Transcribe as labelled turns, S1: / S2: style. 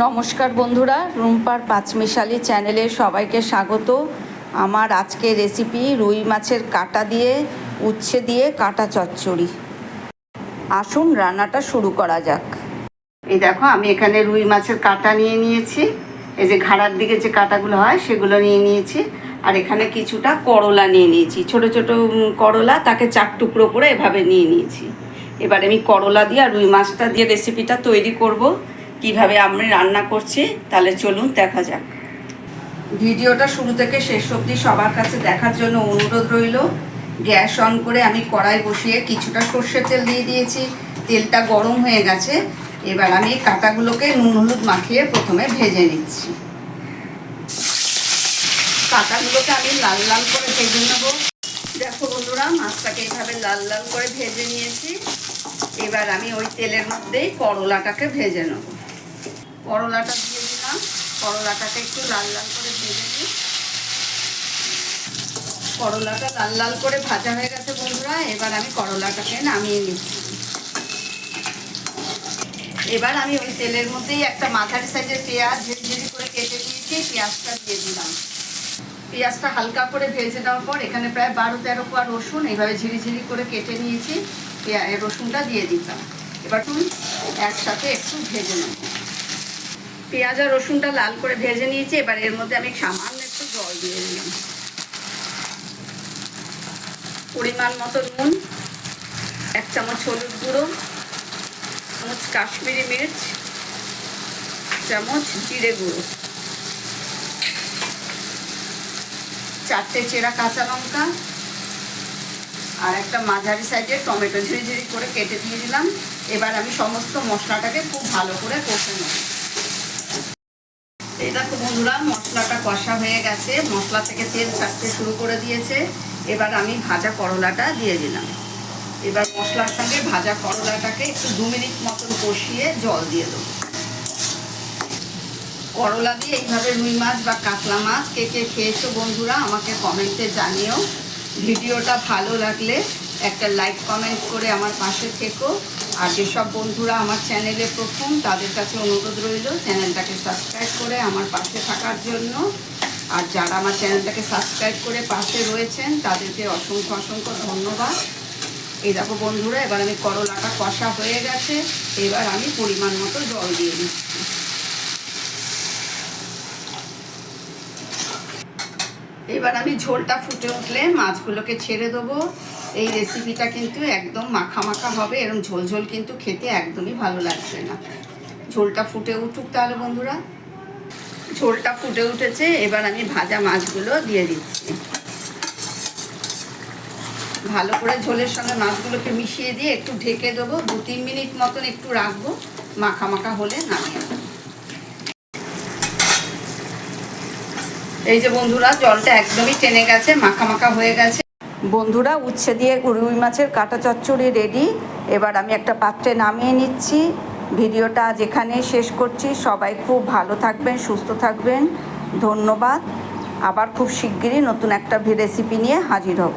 S1: নমস্কার বন্ধুরা, রুম্পার পাঁচমিশালি চ্যানেলে সবাইকে স্বাগত। আমার আজকের রেসিপি রুই মাছের কাটা দিয়ে, উচ্ছে দিয়ে কাটা চচ্চড়ি। আসুন রান্নাটা শুরু করা যাক। এই দেখো, আমি এখানে রুই মাছের কাটা নিয়ে নিয়েছি। এই যে ঘাড়ার দিকে যে কাটাগুলো হয়, সেগুলো নিয়ে নিয়েছি। আর এখানে কিছুটা করলা নিয়ে নিয়েছি। ছোট ছোট করলা, তাকে চার টুকরো করে এভাবে নিয়ে নিয়েছি। এবার আমি করলা দিয়ে আর রুই মাছটা দিয়ে রেসিপিটা তৈরি করব। কীভাবে আমি রান্না করছি, তাহলে চলুন দেখা যাক। ভিডিওটা শুরু থেকে শেষ অবধি সবার কাছে দেখার জন্য অনুরোধ রইল। গ্যাস অন করে আমি কড়াই বসিয়ে কিছুটা সর্ষের তেল দিয়ে দিয়েছি। তেলটা গরম হয়ে গেছে। এবার আমি কাঁটাগুলোকে নুন হলুদ মাখিয়ে প্রথমে ভেজে নিচ্ছি। কাঁটাগুলোকে আমি লাল লাল করে ভেজে নেব। দেখো বন্ধুরা, মাছটাকে এইভাবে লাল লাল করে ভেজে নিয়েছি। এবার আমি ওই তেলের মধ্যেই করলাটাকে ভেজে নেব। করলাটা দিয়ে দিলাম। করলাটাকে একটু লাল লাল করে ভেজে নিই। করলাটা লাল লাল করে ভাজা হয়ে গেছে বন্ধুরা, এবার আমি করলাটাকে নামিয়ে নিচ্ছি এবার আমি ওই তেলের মধ্যেই একটা মাথার সাইজের পেঁয়াজ ঝিরি করে কেটে দিয়েছি পেঁয়াজটা দিয়ে দিলাম। পেঁয়াজটা হালকা করে ভেজে নেওয়ার পর এখানে প্রায় বারো তেরো কোয়া রসুন এইভাবে ঝিরিঝিরি করে কেটে নিয়েছি রসুনটা দিয়ে দিতাম এবার তুমি একসাথে একটু ভেজে নেব। পেঁয়াজ আর রসুনটা লাল করে ভেজে নিয়েছি, এবার এর মধ্যে আমি সামান্য একটু জল দিয়ে দিলাম। পরিমাণ মতো নুন, এক চামচ হলুদ গুঁড়ো, চামচ কাশ্মীরি মির্চ, চামচ জিরে গুঁড়ো। চারটে চেরা কাঁচা লঙ্কা আর একটা মাঝারি সাইজের টমেটো ঝিরি ঝিরি করে কেটে দিয়ে দিলাম। এবার আমি সমস্ত মশলাটাকে খুব ভালো করে কষে নেব। এই দেখো বন্ধুরা, মশলাটা কষা হয়ে গেছে। মশলা থেকে তেল ছাড়তে শুরু করে দিয়েছে। এবার আমি ভাজা করলাটা দিয়ে দিলাম। এবার মশলার সঙ্গে ভাজা করলাটাকে একটু দু মিনিট মতন কষিয়ে জল দিয়ে দেবো। করলা দিয়ে এইভাবে রুই মাছ বা কাতলা মাছ কে কে খেয়েছো বন্ধুরা, আমাকে কমেন্টে জানিও। ভিডিওটা ভালো লাগলে একটা লাইক, কমেন্ট করে আমার পাশে থেকো। আর যেসব বন্ধুরা আমার চ্যানেলে প্রথম, তাদের কাছে অনুরোধ রইল চ্যানেলটাকে সাবস্ক্রাইব করে আমার পাশে থাকার জন্য। আর যারা আমার চ্যানেলটাকে সাবস্ক্রাইব করে পাশে রয়েছেন, তাদেরকে অসংখ্য অসংখ্য ধন্যবাদ। এই দেখো বন্ধুরা, এবার আমি করলাটা কষা হয়ে গেছে, এবার আমি পরিমাণ মতো জল দিয়ে দিচ্ছি। এবার আমি ঝোলটা ফুটে উঠলে মাছগুলোকে ছেড়ে দেবো। এই রেসিপিটা কিন্তু একদম মাখা মাখা হবে এরকম ঝোল ঝোল কিন্তু খেতে একদমই ভালো লাগবে না। ঝোলটা ফুটে উঠুক তাহলে বন্ধুরা। ঝোলটা ফুটে উঠেছে, এবার আমি ভাজা মাছগুলো দিয়ে দিচ্ছি। ভালো করে ঝোলের সঙ্গে মাছগুলোকে মিশিয়ে দিয়ে একটু ঢেকে দেবো দু তিন মিনিট মতন একটু রাখব, মাখা মাখা হলে নামিয়ে এই যে বন্ধুরা, জলটা একদমই টেনে গেছে, মাখা মাখা হয়ে গেছে। বন্ধুরা, উচ্ছে দিয়ে রুই মাছের কাটা চচ্চড়ি রেডি এবার আমি একটা পাত্রে নামিয়ে নিচ্ছি। ভিডিওটা যেখানে শেষ করছি, সবাই খুব ভালো থাকবেন, সুস্থ থাকবেন। ধন্যবাদ। আবার খুব শিগগিরই নতুন একটা রেসিপি নিয়ে হাজির হব।